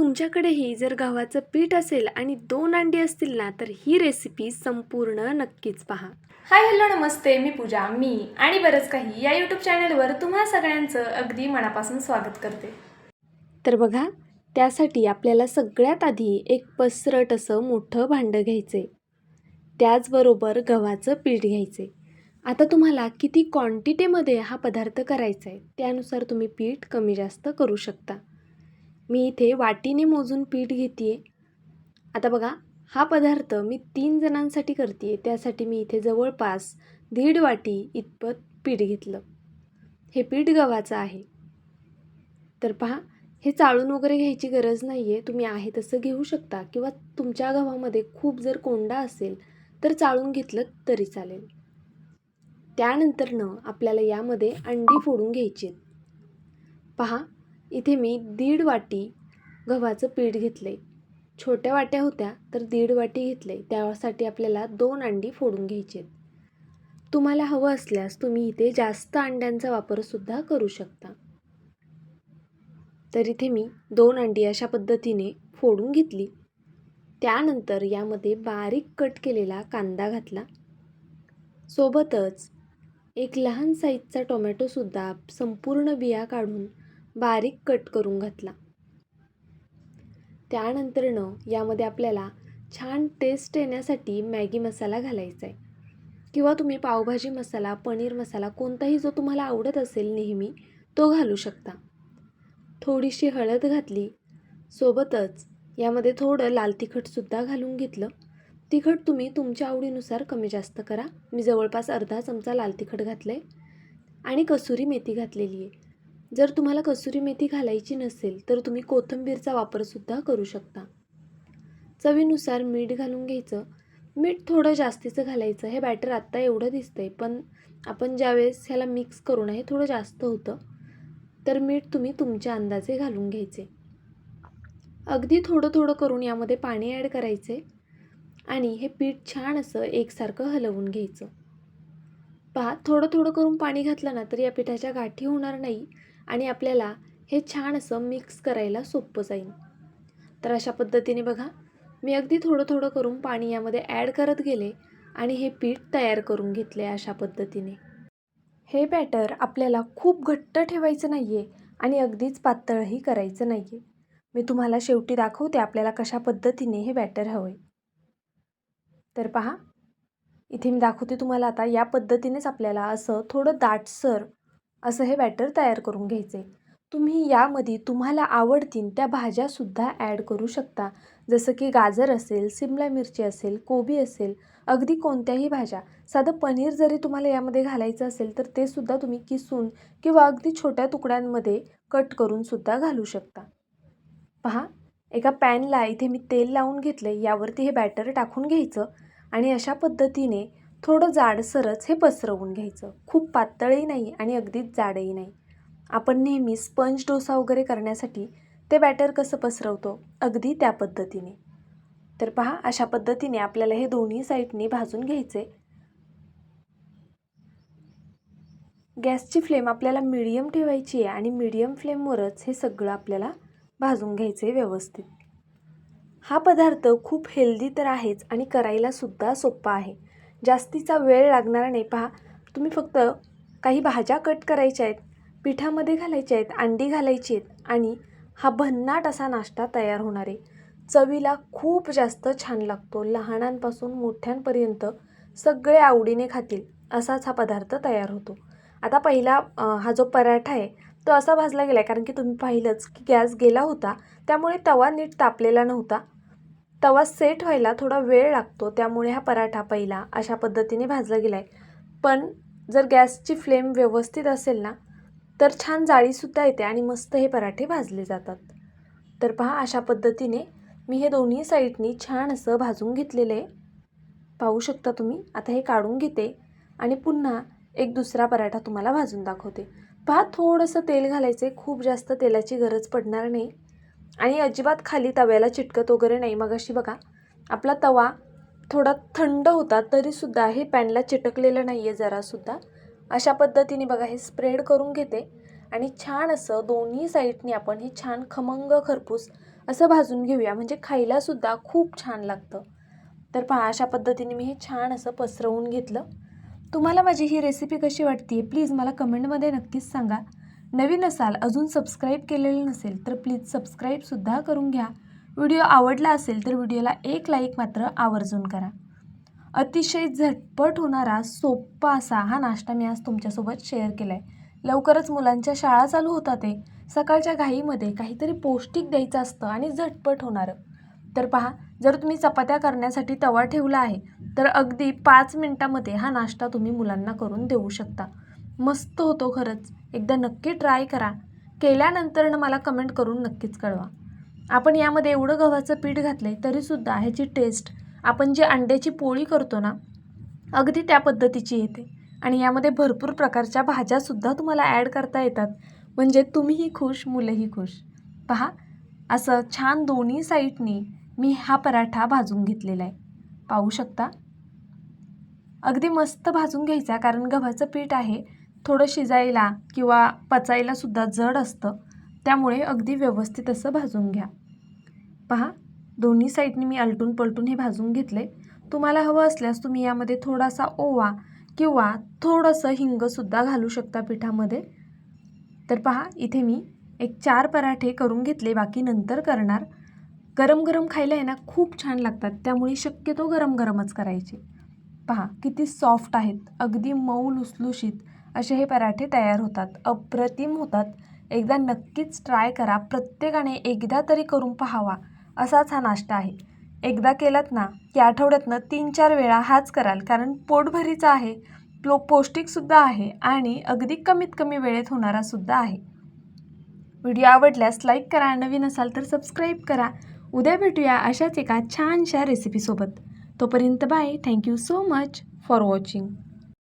तुमच्याकडेही जर गव्हाचं पीठ असेल आणि दोन अंडी असतील ना तर ही रेसिपी संपूर्ण नक्कीच पहा. हाय हॅलो नमस्ते. मी पूजा मी आणि बरंच काही या यूट्यूब चॅनलवर तुम्हा सगळ्यांचं अगदी मनापासून स्वागत करते. तर बघा त्यासाठी आपल्याला सगळ्यात आधी एक पसरट असं मोठं भांडं घ्यायचे त्याचबरोबर गव्हाचं पीठ घ्यायचे आता तुम्हाला किती क्वांटिटीमध्ये हा पदार्थ करायचा आहे त्यानुसार तुम्ही पीठ कमी जास्त करू शकता. मी इथे वाटीने मोजून पीठ घेते आता बघा हा पदार्थ मी तीन जणांसाठी करते त्यासाठी मी इथे जवळपास दीड वाटी इतपत पीठ घेतलं. हे पीठ गव्हाचं आहे. तर पहा हे चाळून वगैरे घ्यायची गरज नाही आहे तुम्ही आहे तसं घेऊ शकता किंवा तुमच्या गव्हामध्ये खूप जर कोंडा असेल तर चाळून घेतलं तरी चालेल. त्यानंतरनं आपल्याला यामध्ये अंडी फोडून घ्यायची आहेत पहा इथे मी दीड वाटी गव्हाचं पीठ घेतले छोट्या वाट्या होत्या तर दीड वाटी घेतले त्यासाठी आपल्याला दोन अंडी फोडून घ्यायची आहेत तुम्हाला हवं असल्यास तुम्ही इथे जास्त अंड्यांचा वापरसुद्धा करू शकता. तर इथे मी दोन अंडी अशा पद्धतीने फोडून घेतली. त्यानंतर यामध्ये बारीक कट केलेला कांदा घातला. सोबतच एक लहान साईजचा टोमॅटोसुद्धा संपूर्ण बिया काढून बारीक कट करून घातला. त्यानंतरनं यामध्ये आपल्याला छान टेस्ट येण्यासाठी मॅगी मसाला घालायचा आहे किंवा तुम्ही पावभाजी मसाला पनीर मसाला कोणताही जो तुम्हाला आवडत असेल नेहमी तो घालू शकता. थोडीशी हळद घातली. सोबतच यामध्ये थोडं लाल तिखटसुद्धा घालून घेतलं. तिखट तुम्ही तुमच्या आवडीनुसार कमी जास्त करा. मी जवळपास अर्धा चमचा लाल तिखट घातलं आहे आणि कसुरी मेथी घातलेली आहे जर तुम्हाला कसुरी मेथी घालायची नसेल तर तुम्ही कोथिंबीरचा वापरसुद्धा करू शकता. चवीनुसार मीठ घालून घ्यायचं. मीठ थोडं जास्तीचं घालायचं. हे बॅटर आत्ता एवढं दिसतंय पण आपण ज्यावेळेस ह्याला मिक्स करू ना हे थोडं जास्त होतं. तर मीठ तुम्ही तुमच्या अंदाजे घालून घ्यायचे. अगदी थोडं थोडं करून यामध्ये पाणी ॲड करायचे आणि हे पीठ छान असं एकसारखं हलवून घ्यायचं. पहा थोडं थोडं करून पाणी घातलं ना तर या पिठाच्या गाठी होणार नाही. आणि आपल्याला हे छान असं मिक्स करायला सोपं जाईल. तर अशा पद्धतीने बघा मी अगदी थोडं थोडं करून पाणी यामध्ये ॲड करत गेले आणि हे पीठ तयार करून घेतले अशा पद्धतीने. हे बॅटर आपल्याला खूप घट्ट ठेवायचं नाही आहे आणि अगदीच पातळही करायचं नाही आहे मी तुम्हाला शेवटी दाखवते आपल्याला कशा पद्धतीने हे बॅटर हवं आहे तर पहा इथे मी दाखवते तुम्हाला आता या पद्धतीनेच आपल्याला असं थोडं दाटसर असं हे बॅटर तयार करून घ्यायचे. तुम्ही यामध्ये तुम्हाला आवडतील त्या भाज्यासुद्धा ॲड करू शकता. जसं की गाजर असेल सिमला मिरची असेल कोबी असेल अगदी कोणत्याही भाज्या. साधं पनीर जरी तुम्हाला यामध्ये घालायचं असेल तर ते सुद्धा तुम्ही किसून किंवा अगदी छोट्या तुकड्यांमध्ये कट करून सुद्धा घालू शकता. पहा एका पॅनला इथे मी तेल लावून घेतलं यावरती हे बॅटर टाकून घ्यायचं. आणि अशा पद्धतीने थोडं जाडसरच हे पसरवून घ्यायचं. खूप पातळही नाही आणि अगदीच जाडही नाही. आपण नेहमी स्पंज डोसा वगैरे करण्यासाठी ते बॅटर कसं पसरवतो? अगदी त्या पद्धतीने. तर पहा अशा पद्धतीने आपल्याला हे दोन्ही साईडनी भाजून घ्यायचे. गॅसची फ्लेम आपल्याला मिडियम ठेवायची आहे आणि मिडियम फ्लेमवरच हे सगळं आपल्याला भाजून घ्यायचं आहे व्यवस्थित. हा पदार्थ खूप हेल्दी तर आहेच आणि करायलासुद्धा सोपा आहे. जास्तीचा वेळ लागणार नाही. पहा तुम्ही फक्त काही भाज्या कट करायच्या आहेत पिठामध्ये घालायच्या आहेत अंडी घालायची आहेत आणि हा भन्नाट असा नाश्ता तयार होणार आहे. चवीला खूप जास्त छान लागतो. लहानांपासून मोठ्यांपर्यंत सगळे आवडीने खातील असाच हा पदार्थ तयार होतो. आता पहिला हा जो पराठा आहे तो असा भाजला गेला आहे कारण की तुम्ही पाहिलंच की गॅस गेला होता त्यामुळे तवा नीट तापलेला नव्हता. तवा सेट व्हायला थोडा वेळ लागतो त्यामुळे हा पराठा पहिला अशा पद्धतीने भाजला गेला आहे पण जर गॅसची फ्लेम व्यवस्थित असेल ना तर छान जाळीसुद्धा येते आणि मस्त हे पराठे भाजले जातात. तर पहा अशा पद्धतीने मी हे दोन्ही साईडनी छान असं भाजून घेतलेलं आहे. पाहू शकता तुम्ही आता हे काढून घेते आणि पुन्हा एक दुसरा पराठा तुम्हाला भाजून दाखवते. पहा थोडंसं तेल घालायचं आहे खूप जास्त तेलाची गरज पडणार नाही. आणि अजिबात खाली तव्याला चिटकत वगैरे नाही. मग अशी बघा आपला तवा थोडा थंड होता तरीसुद्धा हे पॅनला चिटकलेलं नाही आहे जरासुद्धा. अशा पद्धतीने बघा हे स्प्रेड करून घेते आणि छान असं दोन्ही साईडनी आपण हे छान खमंग खरपूस असं भाजून घेऊया. म्हणजे खायलासुद्धा खूप छान लागतं. तर पहा अशा पद्धतीने मी हे छान असं पसरवून घेतलं. तुम्हाला माझी ही रेसिपी कशी वाटते प्लीज मला कमेंटमध्ये नक्कीच सांगा. नवीन असाल अजून सबस्क्राईब केलेलं नसेल तर प्लीज सबस्क्राईबसुद्धा करून घ्या. व्हिडिओ आवडला असेल तर व्हिडिओला एक लाईक मात्र आवर्जून करा. अतिशय झटपट होणारा सोप्पा असा हा नाश्ता मी आज तुमच्यासोबत शेअर केला आहे लवकरच मुलांच्या शाळा चालू होतात ते. सकाळच्या घाईमध्ये काहीतरी पौष्टिक द्यायचं असतं आणि झटपट होणारं. तर पहा जर तुम्ही चपात्या करण्यासाठी तवा ठेवला आहे तर अगदी पाच मिनटामध्ये हा नाश्ता तुम्ही मुलांना करून देऊ शकता. मस्त होतो खरंच. एकदा नक्की ट्राय करा. केल्यानंतर मला कमेंट करून नक्कीच कळवा. आपण यामध्ये एवढं गव्हाचं पीठ घातलं आहे तरीसुद्धा ह्याची टेस्ट आपण जी अंड्याची पोळी करतो ना अगदी त्या पद्धतीची येते. आणि यामध्ये भरपूर प्रकारच्या भाज्यासुद्धा तुम्हाला ॲड करता येतात. म्हणजे तुम्हीही खुश मुलंही खुश. पहा असं छान दोन्ही साईडनी मी हा पराठा भाजून घेतलेला आहे. पाहू शकता? अगदी मस्त भाजून घ्यायचा कारण गव्हाचं पीठ आहे. थोडं शिजायला किंवा पचायलासुद्धा जड असतं. त्यामुळे अगदी व्यवस्थित असं भाजून घ्या. पहा दोन्ही साईडनी मी अलटून पलटून हे भाजून घेतले तुम्हाला हवं असल्यास तुम्ही यामध्ये थोडासा ओवा किंवा थोडंसं हिंगसुद्धा घालू शकता पिठामध्ये. तर पहा इथे मी एक चार पराठे करून घेतले बाकी नंतर करणार. गरम गरम खायला आहे ना खूप छान लागतात. त्यामुळे शक्यतो गरम गरमच करायचे. पहा किती सॉफ्ट आहेत. अगदी मऊ लुसलुशीत. असे हे पराठे तयार होतात. अप्रतिम होतात. एकदा नक्कीच ट्राय करा. प्रत्येकाने एकदा तरी करून पाहावा. असाच हा नाश्ता आहे. एकदा केलात ना की आठवड्यातनं तीन चार वेळा हाच कराल. कारण पोटभरीचा आहे. प्लो पौष्टिकसुद्धा आहे आणि अगदी कमीत कमी वेळेत होणारासुद्धा आहे. व्हिडिओ आवडल्यास लाईक करा. नवीन असाल तर सबस्क्राईब करा. उद्या भेटूया अशाच एका छानशा रेसिपीसोबत तोपर्यंत bye thank you so much for watching